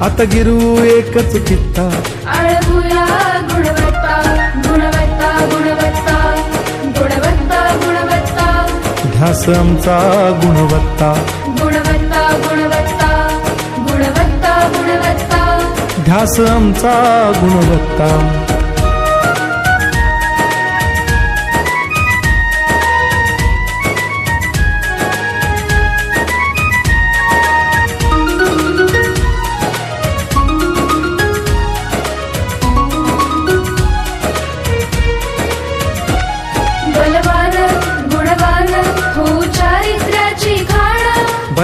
आता गिरू एकच कित्ता आळगुया गुणवत्ता गुणवत्ता गुणवत्ता गुणवत्ता गुणवत्ता. ध्यास आमचा गुणवत्ता. गुणवत्ता गुणवत्ता गुणवत्ता गुणवत्ता. ध्यास आमचा गुणवत्ता.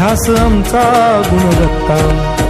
ध्यास आमचा गुणवत्ता.